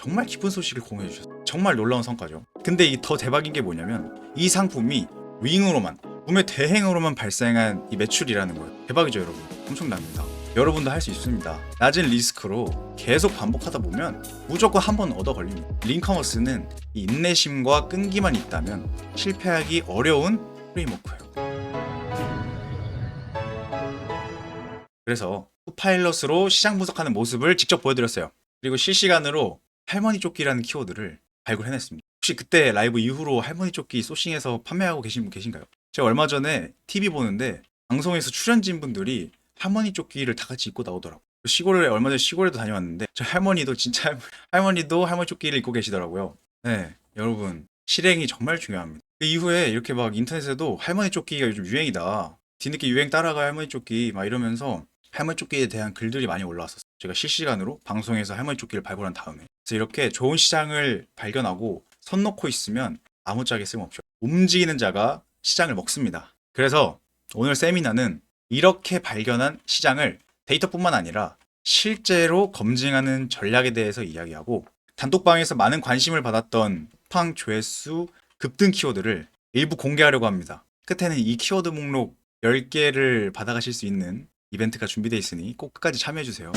정말 기쁜 소식을 공유해 주셨어요. 정말 놀라운 성과죠. 근데 이 더 대박인 게 뭐냐면 이 상품이 윙으로만 구매 대행으로만 발생한 이 매출이라는 거예요. 대박이죠, 여러분. 엄청납니다. 여러분도 할 수 있습니다. 낮은 리스크로 계속 반복하다 보면 무조건 한 번 얻어 걸립니다. 링커머스는 이 인내심과 끈기만 있다면 실패하기 어려운 프레임워크예요. 그래서 파일럿으로 시장 분석하는 모습을 직접 보여드렸어요. 그리고 실시간으로 할머니 조끼라는 키워드를 발굴해냈습니다. 혹시 그때 라이브 이후로 할머니 조끼 소싱해서 판매하고 계신 분 계신가요? 제가 얼마 전에 TV 보는데 방송에서 출연진 분들이 할머니 조끼를 다 같이 입고 나오더라고요. 시골에 얼마 전에 시골에도 다녀왔는데 저 할머니도 진짜 할- 할머니도 할머니 조끼를 입고 계시더라고요. 네, 여러분 실행이 정말 중요합니다. 그 이후에 이렇게 막 인터넷에도 할머니 조끼가 요즘 유행이다. 뒤늦게 유행 따라가 할머니 조끼 막 이러면서 할머니 조끼에 대한 글들이 많이 올라왔었어요. 제가 실시간으로 방송에서 할머니 조끼를 발굴한 다음에 이렇게 좋은 시장을 발견하고 손 놓고 있으면 아무짝에 쓸모없죠. 움직이는 자가 시장을 먹습니다. 그래서 오늘 세미나는 이렇게 발견한 시장을 데이터뿐만 아니라 실제로 검증하는 전략에 대해서 이야기하고 단톡방에서 많은 관심을 받았던 쿠팡 조회수 급등 키워드를 일부 공개하려고 합니다. 끝에는 이 키워드 목록 10개를 받아가실 수 있는 이벤트가 준비되어 있으니 꼭 끝까지 참여해주세요.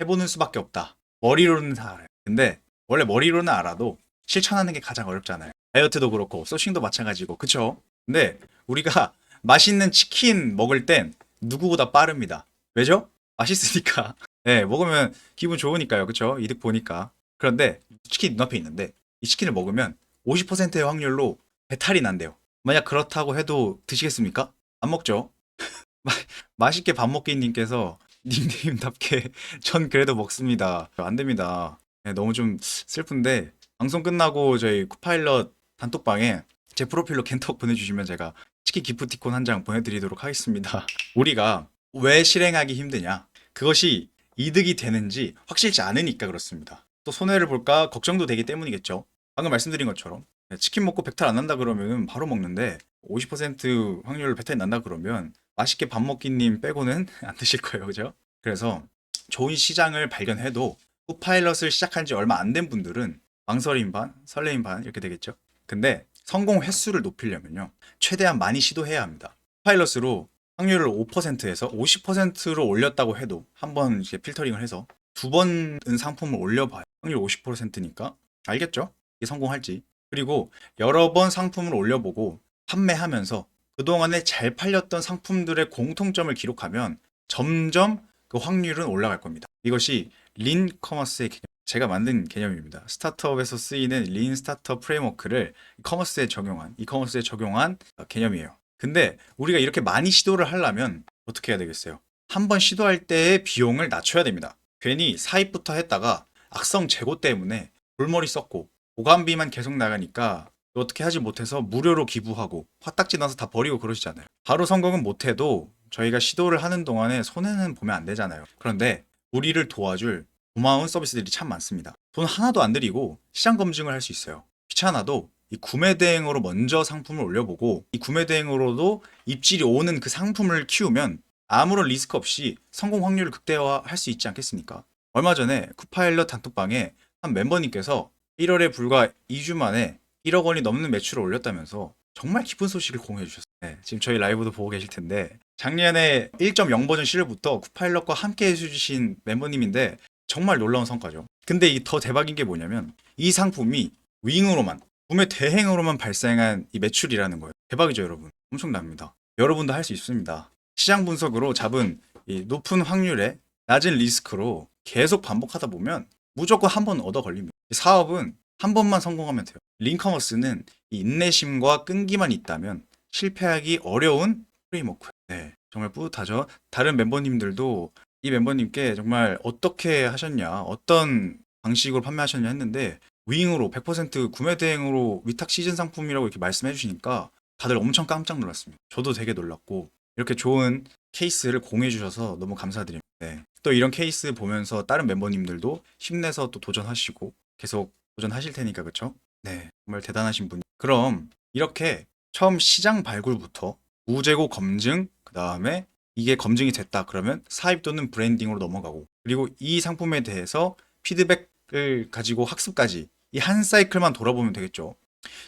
해보는 수밖에 없다. 머리로는 다 알아요. 근데 원래 머리로는 알아도 실천하는 게 가장 어렵잖아요. 다이어트도 그렇고 소싱도 마찬가지고 그쵸? 근데 우리가 맛있는 치킨 먹을 땐 누구보다 빠릅니다. 왜죠? 맛있으니까. 네, 먹으면 기분 좋으니까요. 그쵸? 이득 보니까. 그런데 치킨 눈앞에 있는데 이 치킨을 먹으면 50%의 확률로 배탈이 난대요. 만약 그렇다고 해도 드시겠습니까? 안 먹죠. 마- 맛있게 밥 먹기님께서 닉네임답게 전 그래도 먹습니다. 안 됩니다. 네, 너무 좀 슬픈데 방송 끝나고 저희 쿠파일럿 단톡방에 제 프로필로 겐톡 보내주시면 제가 치킨 기프티콘 한 장 보내드리도록 하겠습니다. 우리가 왜 실행하기 힘드냐? 그것이 이득이 되는지 확실치 않으니까 그렇습니다. 또 손해를 볼까 걱정도 되기 때문이겠죠. 방금 말씀드린 것처럼 네, 치킨 먹고 배탈 안 난다 그러면 바로 먹는데 50% 확률로 배탈이 난다 그러면 맛있게 밥 먹기님 빼고는 안 드실 거예요, 그죠? 그래서 좋은 시장을 발견해도 후파일럿을 시작한 지 얼마 안 된 분들은 망설임 반, 설레임 반 이렇게 되겠죠. 근데 성공 횟수를 높이려면요, 최대한 많이 시도해야 합니다. 파일럿으로 확률을 5%에서 50%로 올렸다고 해도 한 번 이렇게 필터링을 해서 두 번은 상품을 올려봐요. 확률 50%니까 알겠죠? 이게 성공할지. 그리고 여러 번 상품을 올려보고 판매하면서 그동안에 잘 팔렸던 상품들의 공통점을 기록하면 점점 그 확률은 올라갈 겁니다. 이것이 린 커머스의 개념, 제가 만든 개념입니다. 스타트업에서 쓰이는 린 스타트업 프레임워크를 커머스에 적용한, 이커머스에 적용한 개념이에요. 근데 우리가 이렇게 많이 시도를 하려면 어떻게 해야 되겠어요? 한번 시도할 때의 비용을 낮춰야 됩니다. 괜히 사입부터 했다가 악성 재고 때문에 골머리 썼고 보관비만 계속 나가니까 어떻게 하지 못해서 무료로 기부하고 화딱지 나서 다 버리고 그러시잖아요. 바로 성공은 못해도 저희가 시도를 하는 동안에 손해는 보면 안 되잖아요. 그런데 우리를 도와줄 고마운 서비스들이 참 많습니다. 돈 하나도 안 들이고 시장 검증을 할 수 있어요. 귀찮아도 이 구매 대행으로 먼저 상품을 올려보고 이 구매 대행으로도 입질이 오는 그 상품을 키우면 아무런 리스크 없이 성공 확률을 극대화할 수 있지 않겠습니까? 얼마 전에 쿠파일럿 단톡방에 한 멤버님께서 1월에 불과 2주 만에 1억 원이 넘는 매출을 올렸다면서 정말 기쁜 소식을 공유해 주셨어요. 네, 지금 저희 라이브도 보고 계실 텐데 작년에 1.0 버전 시절부터 쿠파일럿과 함께 해주신 멤버님인데 정말 놀라운 성과죠. 근데 이 더 대박인 게 뭐냐면 이 상품이 윙으로만 구매 대행으로만 발생한 이 매출이라는 거예요. 대박이죠, 여러분. 엄청납니다. 여러분도 할 수 있습니다. 시장 분석으로 잡은 이 높은 확률에 낮은 리스크로 계속 반복하다 보면 무조건 한 번 얻어 걸립니다. 이 사업은 한 번만 성공하면 돼요. 링커머스는 이 인내심과 끈기만 있다면 실패하기 어려운 프레임워크. 네, 정말 뿌듯하죠. 다른 멤버님들도 이 멤버님께 정말 어떻게 하셨냐, 어떤 방식으로 판매하셨냐 했는데 윙으로 100% 구매 대행으로 위탁 시즌 상품이라고 이렇게 말씀해 주시니까 다들 엄청 깜짝 놀랐습니다. 저도 되게 놀랐고 이렇게 좋은 케이스를 공유해 주셔서 너무 감사드립니다. 네. 또 이런 케이스 보면서 다른 멤버님들도 힘내서 또 도전하시고 계속 도전하실 테니까 그쵸? 네. 정말 대단하신 분. 그럼 이렇게 처음 시장 발굴부터 우재고 검증 그 다음에 이게 검증이 됐다 그러면 사입 또는 브랜딩으로 넘어가고 그리고 이 상품에 대해서 피드백을 가지고 학습까지 이 한 사이클만 돌아보면 되겠죠.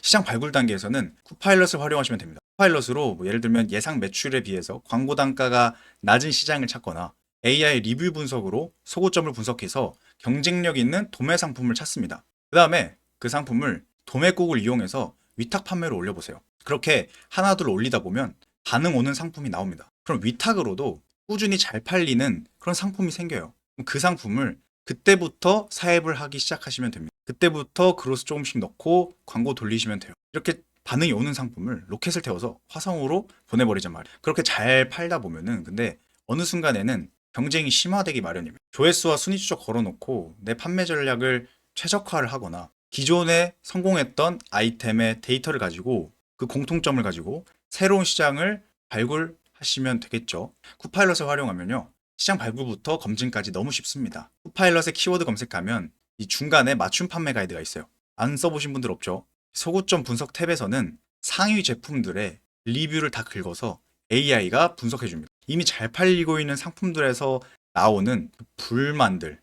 시장 발굴 단계에서는 쿠파일럿을 활용하시면 됩니다. 쿠파일럿으로 뭐 예를 들면 예상 매출에 비해서 광고 단가가 낮은 시장을 찾거나 AI 리뷰 분석으로 소고점을 분석해서 경쟁력 있는 도매 상품을 찾습니다. 그 다음에 그 상품을 도매국을 이용해서 위탁 판매로 올려보세요. 그렇게 하나둘 올리다 보면 반응 오는 상품이 나옵니다. 그럼 위탁으로도 꾸준히 잘 팔리는 그런 상품이 생겨요. 그 상품을 그때부터 사입을 하기 시작하시면 됩니다. 그때부터 그로스 조금씩 넣고 광고 돌리시면 돼요. 이렇게 반응이 오는 상품을 로켓을 태워서 화성으로 보내버리란 말이에요. 그렇게 잘 팔다 보면은 근데 어느 순간에는 경쟁이 심화되기 마련입니다. 조회수와 순위 추적 걸어놓고 내 판매 전략을 최적화를 하거나 기존에 성공했던 아이템의 데이터를 가지고 그 공통점을 가지고 새로운 시장을 발굴하시면 되겠죠. 쿠파일럿을 활용하면요. 시장 발굴부터 검증까지 너무 쉽습니다. 쿠파일럿에 키워드 검색하면 이 중간에 맞춤 판매 가이드가 있어요. 안 써보신 분들 없죠? 소구점 분석 탭에서는 상위 제품들의 리뷰를 다 긁어서 AI가 분석해줍니다. 이미 잘 팔리고 있는 상품들에서 나오는 그 불만들을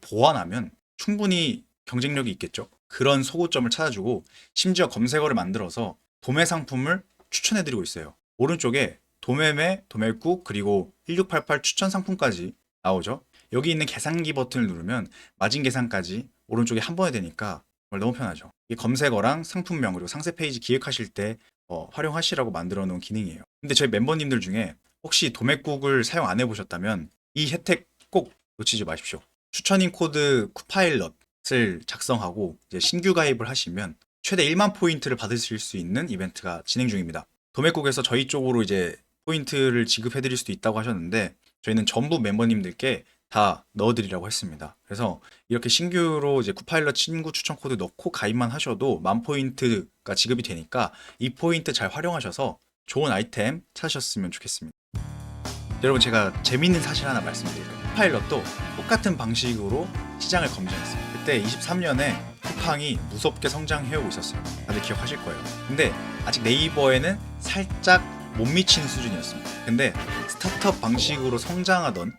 보완하면 충분히 경쟁력이 있겠죠. 그런 소고점을 찾아주고 심지어 검색어를 만들어서 도매 상품을 추천해드리고 있어요. 오른쪽에 도매매, 도매국 그리고 1688 추천 상품까지 나오죠. 여기 있는 계산기 버튼을 누르면 마진 계산까지 오른쪽에 한 번에 되니까 정말 너무 편하죠. 이 검색어랑 상품명 그리고 상세 페이지 기획하실 때 어, 활용하시라고 만들어 놓은 기능이에요. 근데 저희 멤버님들 중에 혹시 도매국을 사용 안 해보셨다면 이 혜택 꼭 놓치지 마십시오. 추천인 코드 쿠파일럿을 작성하고 신규 가입을 하시면 최대 1만 포인트를 받으실 수 있는 이벤트가 진행 중입니다. 도매국에서 저희 쪽으로 이제 포인트를 지급해 드릴 수도 있다고 하셨는데 저희는 전부 멤버님들께 다 넣어드리라고 했습니다. 그래서 이렇게 신규로 이제 쿠파일럿 친구 추천 코드 넣고 가입만 하셔도 만 포인트가 지급이 되니까 이 포인트 잘 활용하셔서 좋은 아이템 찾으셨으면 좋겠습니다. 여러분 제가 재밌는 사실 하나 말씀드릴게요. 쿠파일럿도 똑같은 방식으로 시장을 검증했어요. 그때 23년에 쿠팡이 무섭게 성장해오고 있었어요. 다들 기억하실 거예요. 근데 아직 네이버에는 살짝 못 미치는 수준이었습니다. 근데 스타트업 방식으로 성장하던